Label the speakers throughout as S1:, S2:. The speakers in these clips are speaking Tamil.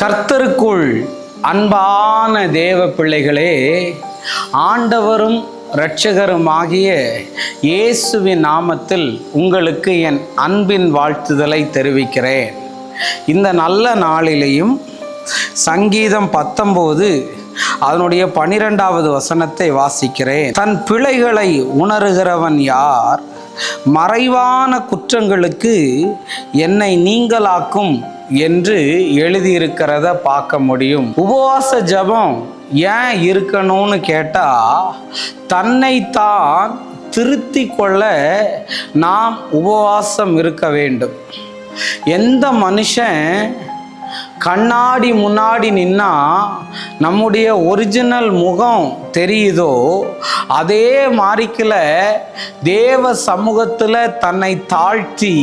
S1: கர்த்தருக்குள் அன்பான தேவ பிள்ளைகளே ஆண்டவரும் இரட்சகருமாகிய இயேசுவின் நாமத்தில் உங்களுக்கு என் அன்பின் வாழ்த்துதலை தெரிவிக்கிறேன். இந்த நல்ல நாளிலேயும் சங்கீதம் பத்தொம்போது அதனுடைய பனிரெண்டாவது வசனத்தை வாசிக்கிறேன். தன் பிழைகளை உணருகிறவன் யார்? மறைவான குற்றங்களுக்கு என்னை நீங்களாக்கும் என்று எழுதியிருக்கிறத பார்க்க முடியும். உபவாச ஜெபம் ஏன் இருக்கணும்னு கேட்டால் தன்னைத்தான் திருத்தி கொள்ள நாம் உபவாசம் இருக்க வேண்டும். எந்த மனுஷன் கண்ணாடி முன்னாடி நின்னா நம்முடைய ஒரிஜினல் முகம் தெரியுதோ? அதே மாதிரிக்கில் தேவ சமூகத்தில் தன்னை தாழ்த்தி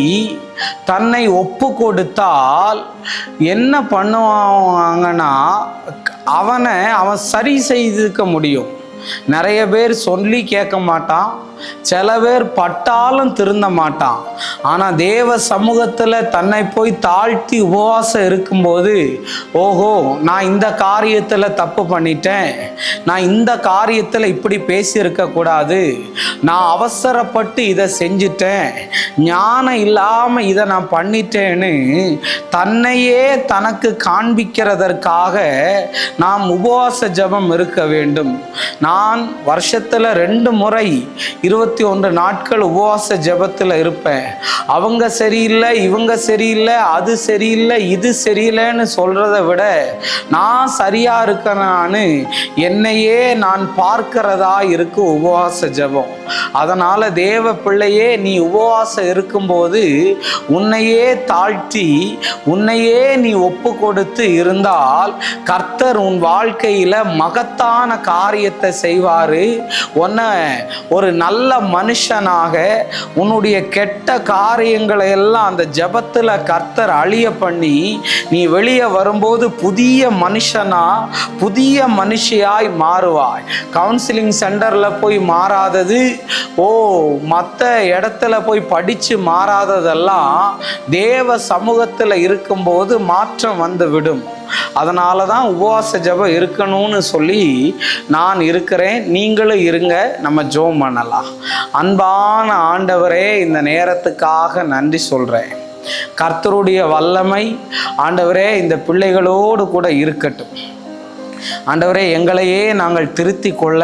S1: தன்னை ஒப்பு கொடுத்தால் என்ன பண்ணுவாங்கன்னா அவனை அவன் சரி செய்திருக்க முடியும். நிறைய பேர் சொல்லி கேட்க மாட்டான். சில பேர் பட்டாலும் திருந்த மாட்டான். ஆனால் தேவ சமூகத்தில் தன்னை போய் தாழ்த்தி உபவாசம் இருக்கும்போது ஓஹோ நான் இந்த காரியத்தில் தப்பு பண்ணிட்டேன். நான் இந்த காரியத்தில் இப்படி பேசியிருக்கக்கூடாது நான் அவசரப்பட்டு இதை செஞ்சிட்டேன். ஞானம் இல்லாமல் இதை நான் பண்ணிட்டேன்னு தன்னையே தனக்கு காண்பிக்கிறதற்காக நாம் உபவாச ஜெபம் இருக்க வேண்டும். நான் வருஷத்தில் ரெண்டு முறை இருபத்தி ஒன்று நாட்கள் உபவாச ஜெபத்தில் இருப்பேன். அவங்க சரியில்லை இவங்க சரியில்லை அது சரியில்லை இது சரியில்லைன்னு சொல்கிறத விட நான் சரியாக இருக்கிறான்னு என்னையே நான் பார்க்கிறதா இருக்கு உபவாச ஜெபம். அதனால் தேவ பிள்ளையே நீ உபவாசம் இருக்கும்போது உன்னையே தாழ்த்தி உன்னையே நீ ஒப்பு கொடுத்து இருந்தால் கர்த்தர் உன் வாழ்க்கையில் மகத்தான காரியத்தை செய்வார். உன்னை ஒரு நல்ல நல்ல மனுஷனாக உன்னுடைய கெட்ட காரியங்களை எல்லாம் அந்த ஜெபத்தில் கர்த்தர் அழிய பண்ணி நீ வெளியே வரும்போது புதிய மனுஷனா புதிய மனுஷியாய் மாறுவாய். கவுன்சிலிங் சென்டரில் போய் மாறாதது ஓ மற்ற இடத்துல போய் படித்து மாறாததெல்லாம் தேவ சமூகத்தில் இருக்கும்போது மாற்றம் வந்துவிடும் அதனால தான் உபவாச ஜெபம் இருக்கணும்னு சொல்லி நான் இருக்கிறேன் நீங்களும் இருங்க நம்ம ஜோம் பண்ணலாம். அன்பான ஆண்டவரே இந்த நேரத்துக்காக நன்றி சொல்கிறேன் கர்த்தருடைய வல்லமை ஆண்டவரே இந்த பிள்ளைகளோடு கூட இருக்கட்டும். ஆண்டவரே எங்களையே நாங்கள் திருத்தி கொள்ள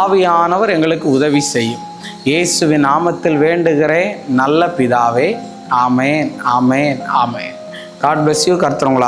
S1: ஆவியானவர் எங்களுக்கு உதவி செய்யும். இயேசுவின் நாமத்தில் வேண்டுகிறேன் நல்ல பிதாவே ஆமேன் ஆமேன் ஆமேன். காட் பிளஸ் யூ கர்த்தர் உங்களை